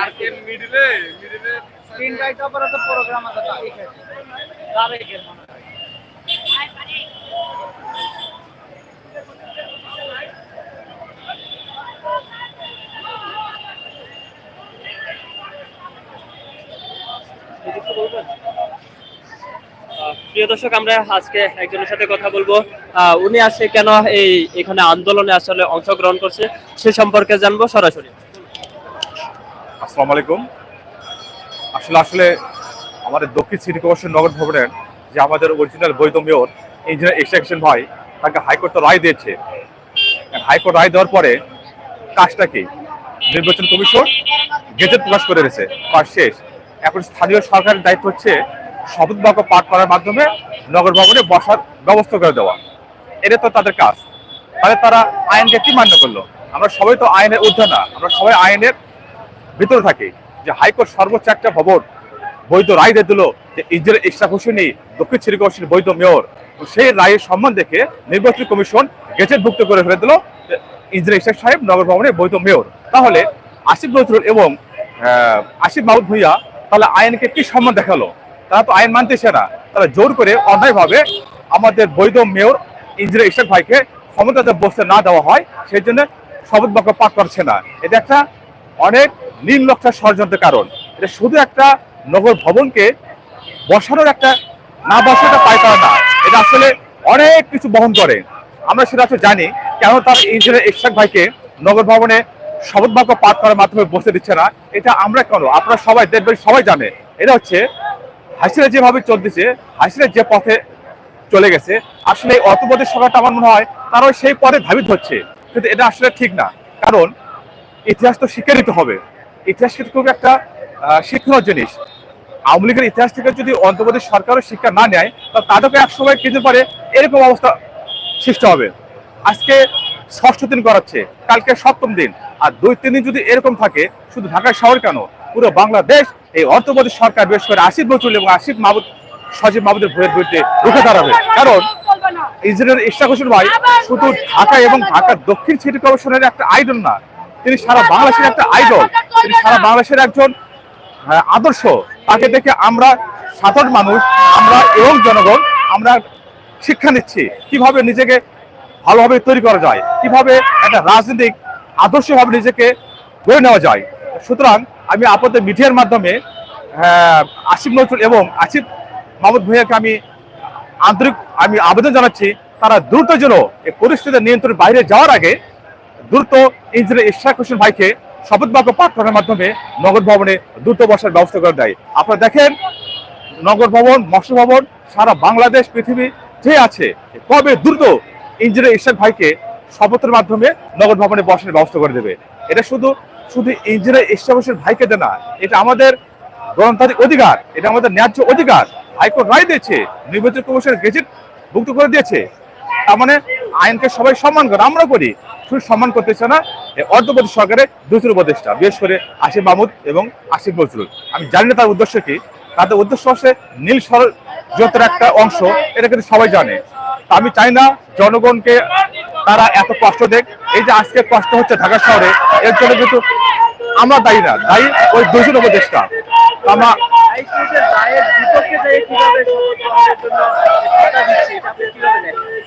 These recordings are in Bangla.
আর মিডিলে? মিডিলে তিনটাই তো আপাতত প্রোগ্রাম আছে তারিখে তারিখের আহ, প্রিয় দর্শক আমরা আজকে একজনের সাথে কথা বলব। আহ, উনি আজকে কেন এই এখানে আন্দোলনে আসলে অংশগ্রহণ করছে সে সম্পর্কে জানব সরাসরি। আসসালামু আলাইকুম। আসলে আসলে আমাদের দক্ষিণ সিটি কর্পোরেশন নগর ভবনের যে আমাদের অরিজিনাল বৈধ মেয়র ইঞ্জিনিয়ার এক্সট্রাকশন ভাই, তাকে হাইকোর্ট তো রায় দিয়েছে। হাইকোর্ট রায় দেওয়ার পরে কাজটা কি? নির্বাচন কমিশন গেজেট প্রকাশ করে দিয়েছে। কাজ শেষ, এখন স্থানীয় সরকারের দায়িত্ব হচ্ছে শপথ বাক্য পাঠ করার মাধ্যমে নগর ভবনে বসার ব্যবস্থা করে দেওয়া। এটা তো তাদের কাজ। তাহলে তারা আইনকে কি মান্য করল? আমরা সবাই তো আইনের ঊর্ধ্বে না। আমরা সবাই আইনের ভিতরে থাকে যে হাইকোর্ট সর্বোচ্চ একটা ভবন বৈধ রায় দিয়ে দিল যে ইঞ্জিনিয়ার ইশরাক হোসেনই দক্ষিণ কর্পোরেশনের বৈধ মেয়র। সেই রায়ের সম্মান দেখে নির্বাচন কমিশন গেজেটভুক্ত করে ফেলে দিল ইঞ্জিনিয়ার ইশরাক সাহেব নগর ভবনের বৈধ মেয়র। তাহলে আসিফ নজরুল এবং আসিফ মাহমুদ ভুইয়া তাহলে আইনকে কি সম্মান দেখাল? তারা তো আইন মানতেছে না। তারা জোর করে অন্যায়ভাবে আমাদের বৈধ মেয়র ইঞ্জিনিয়ার ইশরাক ভাইকে ক্ষমতাতে বসতে না দেওয়া হয়, সেই জন্য শপথ বাক্য পাঠ করছে না। এটা একটা অনেক নীল ষড়যন্ত্রের কারণ। এটা শুধু একটা নগর ভবনকে বসানোর একটা না বসাটা পাইতার না, এটা আসলে অনেক কিছু বহন করে। আমরা সেটা আসলে জানি, কেন তার ইঞ্জিনিয়ার ইশাক ভাইকে নগর ভবনে শপথ বাক্য পাঠ করার মাধ্যমে বসতে দিচ্ছে না, এটা আমরা কেন? আপনারা সবাই দেখবেন, সবাই জানে। এটা হচ্ছে হাসিরা যেভাবে চলতেছে হাসিরা যে পথে চলে গেছে, আসলে এই অর্থবোধের সভাটা আমার মনে হয় তারাও সেই পথে ধাবিত হচ্ছে। কিন্তু এটা আসলে ঠিক না, কারণ ইতিহাস তো শিক্ষা নিতে হবে। ইতিহাস কিন্তু খুব একটা শিক্ষণীয় জিনিস। আওয়ামী লীগের ইতিহাস থেকে যদি অন্তর্বর্তী সরকারও শিক্ষা না নেয় তা তাদেরকে এক সময় কিন্তু পারে এরকম অবস্থা সৃষ্টি হবে। আজকে ষষ্ঠ দিন করাচ্ছে কালকে সপ্তম দিন। আর দুই তিন দিন যদি এরকম থাকে শুধু ঢাকা শহর কেন? পুরো বাংলাদেশ এই অন্তর্বর্তী সরকার বিশেষ করে আসিফ নজরুল এবং আসিফ মাহমুদ সজীব মাহমুদের ভয়ের বিরুদ্ধে রুখে দাঁড়াবে। কারণ ইঞ্জিনিয়ার ইশাক হোসেন ভাই শুধু ঢাকা এবং ঢাকার দক্ষিণ সিটি কর্পোরেশনের একটা আইডল না তিনি সারা বাংলাদেশের একটা আইডল। তিনি সারা বাংলাদেশের একজন আদর্শ। তাকে দেখে আমরা সাধারণ মানুষ, আমরা এবং জনগণ, আমরা শিক্ষা নিচ্ছি কীভাবে নিজেকে ভালোভাবে তৈরি করা যায়, কীভাবে একটা রাজনৈতিক আদর্শভাবে নিজেকে গড়ে নেওয়া যায়। সুতরাং আমি আপনাদের মিডিয়ার মাধ্যমে আসিফ নজরুল এবং আসিফ মাহমুদ ভূঁইয়াকে আমি আন্তরিক, আমি আবেদন জানাচ্ছি, তারা দ্রুত যেন এই পরিস্থিতির নিয়ন্ত্রণের বাইরে যাওয়ার আগে দ্রুত ইঞ্জিনিয়ার ইশাক হোসেন ভাইকে শপথ বাক্য পাঠ করার মাধ্যমে নগর ভবনে দ্রুত বসার ব্যবস্থা করে দেয়। আপনারা দেখেন, নগর ভবন, মৎস্য ভবন, সারা বাংলাদেশ, পৃথিবী যে আছে, কবে দ্রুত ইঞ্জিনিয়ার ইশাক ভাইকে শপথের মাধ্যমে নগর ভবনে বসার ব্যবস্থা করে দেবে? এটা শুধু শুধু ইঞ্জিনিয়ার ইশাক হোসেন ভাইকে দেয় না, এটা আমাদের গণতান্ত্রিক অধিকার, এটা আমাদের ন্যায্য অধিকার। হাইকোর্ট রায় দিয়েছে, নির্বাচন কমিশন গেজেট ভুক্ত করে দিয়েছে। তার মানে আইনকে সবাই সম্মান করে আমরা করি। শুধু সম্মান করতেছে না অর্ধপ্রদেশ সরকারের দুজন উপদেষ্টা, বিশেষ করে আসিফ মাহমুদ এবং আশিফ নজরুল। আমি জানি না তার উদ্দেশ্য কি, তাদের উদ্দেশ্য হচ্ছে নীল ষড়যন্ত্রের একটা অংশ, এটা কিন্তু সবাই জানে। তা আমি চাই না জনগণকে তারা এত কষ্ট দেখ। এই যে আজকে কষ্ট হচ্ছে ঢাকা শহরে, এর জন্য কিন্তু আমরা দায়ী না, দায়ী ওই দুজন উপদেষ্টা। আমরা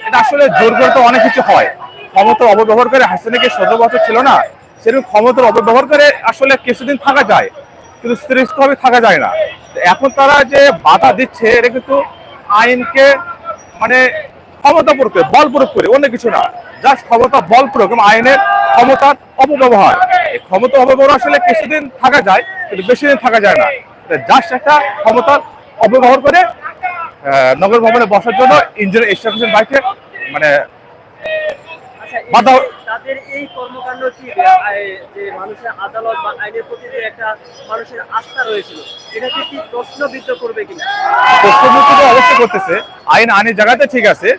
এটা আসলে জোর করে তো অনেক কিছু হয়। ক্ষমতার অপব্যবহার করে হাসিনাকে ষোলো বছর ছিল না, সেরকম ক্ষমতার অপব্যবহার করে আসলে কিছুদিন থাকা যায়, কিন্তু স্থিরস্থভাবে থাকা যায় না। এখন তারা যে বাধা দিচ্ছে, এটা কিন্তু আইনকে মানে ক্ষমতা প্রয়োগ করে বল প্রয়োগ করে, অন্য কিছু না। জাস্ট ক্ষমতা বল প্রয়োগ আইনের ক্ষমতার অপব্যবহার। ক্ষমতা অপব্যবহার আসলে কিছুদিন থাকা যায় কিন্তু বেশি দিন থাকা যায় না। জাস্ট একটা ক্ষমতার অপব্যবহার করে নগর ভবনে বসার জন্য ইঞ্জিনিয়ার ইশরাক বাইকে মানে আচ্ছা এই তাদের এই কর্মকাণ্ড কি যে মানুষের আদালত বা আইনের প্রতি যে একটা মানুষের আস্থা রয়েছিল এটাকে কি প্রশ্নবিদ্ধ করবে কিনা? প্রশ্নবিদ্ধ তো অবশ্যই করতেছে। আইন আইনের জায়গাতে ঠিক আছে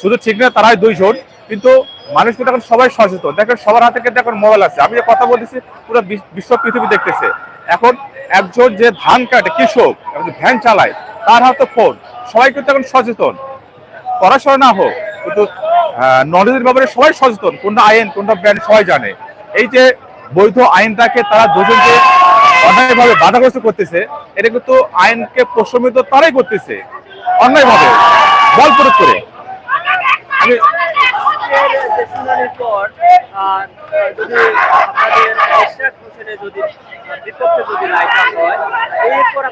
শুধু ঠিক না তারাই দুইজন কিন্তু মানুষ কিন্তু এখন সবাই সচেতন। দেখেন সবার হাতে কিন্তু এখন মোবাইল আছে। আমি যে কথা বলতেছি, পুরো বিশ- বিশ্ব পৃথিবী দেখতেছে। এখন একজন যে ধান কাটে, কৃষক ভ্যান চালায়, তার হাতে ফোন। সবাই কিন্তু এখন সচেতন। পড়াশোনা না হোক, কিন্তু নলেজের ব্যাপারে সবাই সচেতন। কোনটা আইন, কোনটা ব্যান্ড সবাই জানে। এই যে বৈধ আইনটাকে তারা দুজনকে অন্যায়ভাবে বাধাগ্রস্ত করতেছে, এটা কিন্তু আইনকে প্রশমিত তারাই করতেছে। অন্যায়ভাবে, বল প্রয়োগ করে। আমি আজকের যে শুনানির পর যদি আপনাদের হোসেনের যদি, বিপক্ষে যদি হয়, এরপর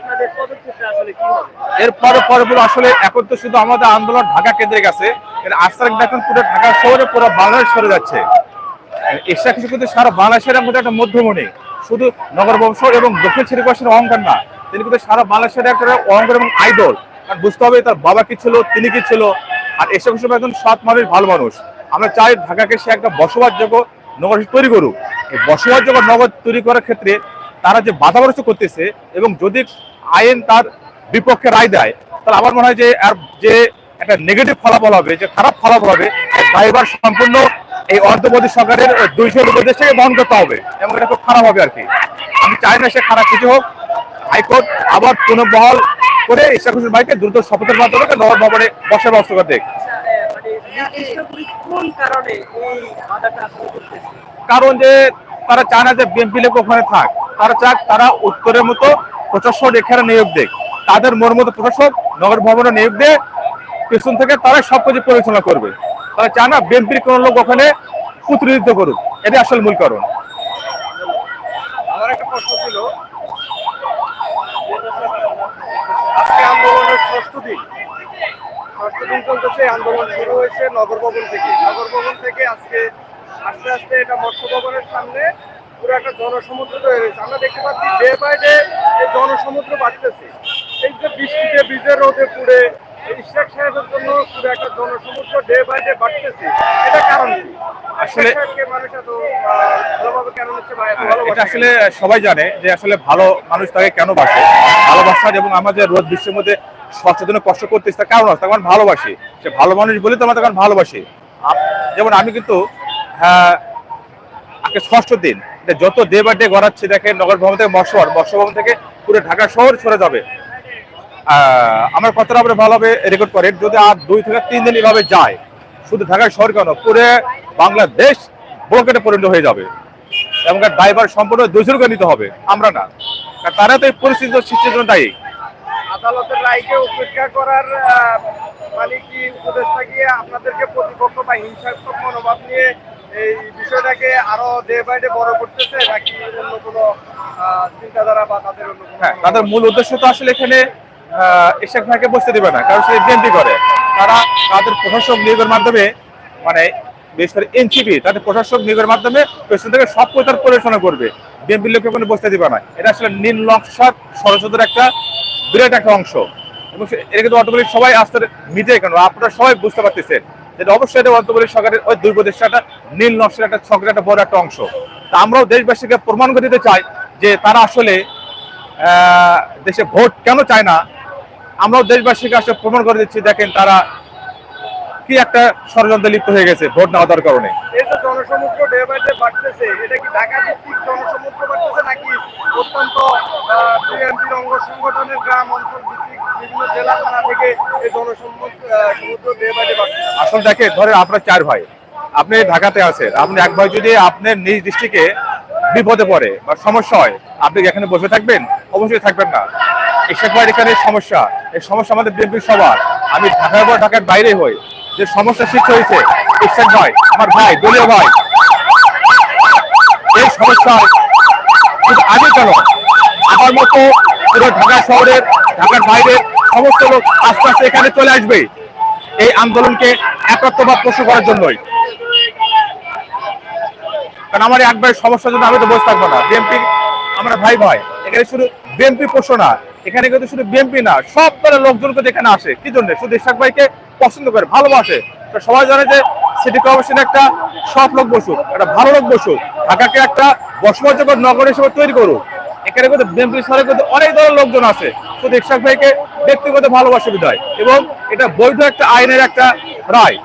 এরপরে পরপর আসলে এখন তো শুধু আমাদের আন্দোলন ঢাকা কেন্দ্রে গেছে এর দেখুন, পুরো ঢাকা শহরে, পুরো বাংলাদেশ সরে যাচ্ছে। এসা কিছু কিন্তু সারা বাংলাদেশের মধ্যে একটা মধ্যমণি। শুধু নগর বংশর এবং দক্ষিণ শ্রীবাসের অহংকার না, তিনি কিন্তু সারা বাংলাদেশের একটা অহংকার এবং আইডল। বুঝতে হবে তার বাবা কি ছিল, তিনি কি ছিল। আর এসব হিসেবে একজন সৎ মানুষ, ভালো মানুষ। আমরা চাই ঢাকাকে সে একটা বসবাসযোগ্য নগর তৈরি করুক। এই বসবাসযোগ্য নগর তৈরি করার ক্ষেত্রে তারা যে বাধাগ্রস্ত করতেছে এবং যদি আইন তার বিপক্ষে রায় দেয়, তাহলে আমার মনে হয় যে আর যে একটা নেগেটিভ ফলাফল হবে, যে খারাপ ফলাফল হবে ড্রাইভার সম্পূর্ণ এই অন্তর্বর্তী সরকারের দুইশো উপদেশ থেকে বহন করতে হবে এবং এটা খুব খারাপ হবে আর কি। আমি চাই না সে খারাপ কিছু হোক। হাইকোর্ট আবার পুনর্বহাল করে ইশাক হোসেন ভাইকে দ্রুত শপথের মাধ্যমে নগর ভবনে বসার ব্যবস্থা করে দেখ কারণে যে তারা চায় না যে বিএনপি লোক ওখানে থাক। তারা চাক তারা উত্তরের মতো প্রশাসক এখানে নিয়োগ দেয় তাদের মন মতো প্রশাসক নগর ভবনে নিয়োগ দেয়। পেছন থেকে তারা সবকিছু পরিচালনা করবে। তারা চায় না বিএনপির কোনো লোক ওখানে প্রতিনিধিত্ব করুক। এটাই আসল মূল কারণ। আমার একটা প্রশ্ন ছিল। আজকে আন্দোলনের ষষ্ঠ দিন। ষষ্ঠ চলতেছে আন্দোলন শুরু হয়েছে নগর ভবন থেকে। নগর ভবন থেকে আজকে আস্তে আস্তে এটা মৎস্য ভবনের সামনে পুরো একটা জনসমুদ্র তৈরি হয়েছে। আমরা দেখতে পাচ্ছি ডে বাই ডে এই জনসমুদ্র বাড়তেছে। এই যে বৃষ্টিতে বীজের রোদে পুড়ে এই শেখ সাহেবের জন্য পুরো একটা জনসমুদ্র ডে বাই ডে বাড়তেছে। এটা কারণ কি? আসলে- এটা আসলে সবাই জানে যে আসলে ভালো মানুষ তাকে কেন বাসে? ভালোবাসার এবং আমাদের রোদ বিশ্বের মধ্যে সচেতন কষ্ট করতেছে, তার কারণ আছে তখন ভালোবাসি। সে ভালো মানুষ বলে তো তাকে ভালোবাসি। যেমন আমি কিন্তু হ্যাঁ আজকে ষষ্ঠ দিন যত ডে বাই ডে গড়াচ্ছে দেখে নগর ভবন থেকে মৎস্যভবন মৎস্যভবন থেকে পুরো ঢাকা শহর সরে যাবে। আমার কথাটা আমরা ভালোভাবে রেকর্ড করে যদি আর দুই থেকে তিন দিন এভাবে যায়, শুধু ঢাকা শহর কেন, পুরো বাংলাদেশ ব্লকেটে পরিণত হয়ে যাবে। এবং ড্রাইভার সম্পূর্ণ দুইশোকে নিতে হবে, আমরা না। তারা তো এই পরিস্থিতি সৃষ্টির জন্য দায়ী। আদালতের রায়কে উপেক্ষা করার মানে কি উপদেষ্টা গিয়ে আপনাদেরকে প্রতিপক্ষ বা হিংসাত্মক মনোভাব নিয়ে এই বিষয়টাকে আরও ডে বাই ডে বড় করতেছে নাকি অন্য কোনো চিন্তাধারা বা তাদের অন্য হ্যাঁ তাদের মূল উদ্দেশ্য তো আসলে এখানে ইশাক ভাইকে বসতে দেবে না, কারণ সে বিএনপি করে। তারা তাদের প্রশাসক নিয়োগের মাধ্যমে মানে বিশেষ এনসিপি, তাদের প্রশাসক নিয়োগের মাধ্যমে পেছন থেকে সব প্রচার পরিচালনা করবে। বিএনপির লোককে কোনো বসতে দিবে না। এটা আসলে নীল নকশার ষড়যন্ত্রের একটা বিরাট একটা অংশ। এবং এটা কিন্তু অটোমেটিক সবাই আস্তে মিটে কেন? আপনারা সবাই বুঝতে পারতেছেন যেটা অবশ্যই এটা অন্তর্বর্তী সরকারের ওই দুই প্রদেশটা নীল নকশার একটা ছকের একটা বড় একটা অংশ। তা আমরাও দেশবাসীকে প্রমাণ করে দিতে চাই যে তারা আসলে দেশে ভোট কেন চায় না। আমরাও দেশবাসীকে আসলে প্রমাণ করে দিচ্ছি, দেখেন তারা কি একটা ষড়যন্ত্রে লিপ্ত হয়ে গেছে ভোট না দেওয়ার কারণে? এই যে জনসমুদ্র ডে বাই ডে বাড়তেছে এটা কি ঢাকা ভিত্তিক জনসমুদ্র বাড়তেছে নাকি অত্যন্ত বিএনপির অঙ্গ সংগঠনের গ্রাম অঞ্চল ভিত্তিক বিভিন্ন জেলা থানা থেকে এই জনসমুদ্র ডে বাই ডে বাড়তেছে? আসলে দেখেন ধরেন আপনার চার ভাই আপনি ঢাকাতে আছেন আপনি এক ভাই যদি আপনার নিজ ডিস্ট্রিক্টে বিপদে পড়ে বা সমস্যা হয় আপনি এখানে বসে থাকবেন? অবশ্যই থাকবেন না। ভাইয়ের এখানে সমস্যা এই সমস্যা আমাদের বিএনপির সবার। আমি ঢাকার পর ঢাকার বাইরে হই যে সমস্যা সৃষ্টি হয়েছে ইশাক ভাই, আমার ভাই, দলীয় ভাই, এই সমস্যায় শুধু আমি কেন? আমার মতো পুরো ঢাকা শহরের, ঢাকার বাইরের সমস্ত লোক আস্তে আস্তে এখানে চলে আসবে এই আন্দোলনকে একাত্মভাব প্রশ্ন করার জন্যই। কারণ আমার এক ভাইয়ের সমস্যার জন্য আমি তো বসে থাকব না। বিএনপি আমরা ভাই ভাই, এখানে শুধু বিএনপি প্রশ্ন না এখানে কিন্তু শুধু বিএনপি না, সব দলের লোকজন কিন্তু এখানে আসে। কি জন্য? শুধু ইশাক ভাইকে পছন্দ করে, ভালোবাসে। তো সবাই জানে যে সিটি কর্পোরেশন একটা সব লোক বসুক একটা ভালো লোক বসুক ঢাকাকে একটা বসবাসযোগ্য নগর হিসেবে তৈরি করুক। এখানে কিন্তু বিএনপি স্তরে কিন্তু অনেক ধরনের লোকজন আছে। শুধু ইশাক ভাইকে ব্যক্তিগত ভালোবাসা বিদায় এবং এটা বৈধ একটা আইনের একটা রায়।